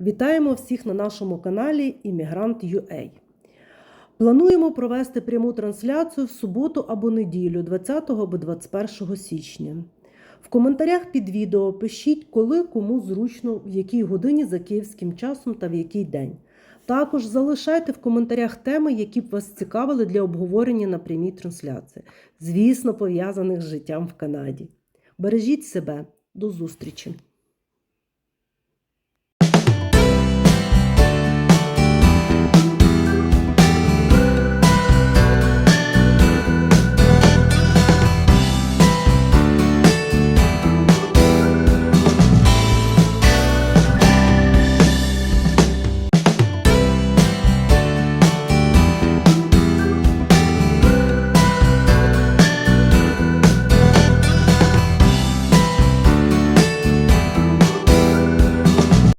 Вітаємо всіх на нашому каналі Іммігрант.ua. Плануємо провести пряму трансляцію в суботу або неділю, 20 або 21 січня. В коментарях під відео пишіть, коли кому зручно, в якій годині за київським часом та в який день. Також залишайте в коментарях теми, які б вас цікавили для обговорення на прямій трансляції, звісно, пов'язаних з життям в Канаді. Бережіть себе, до зустрічі!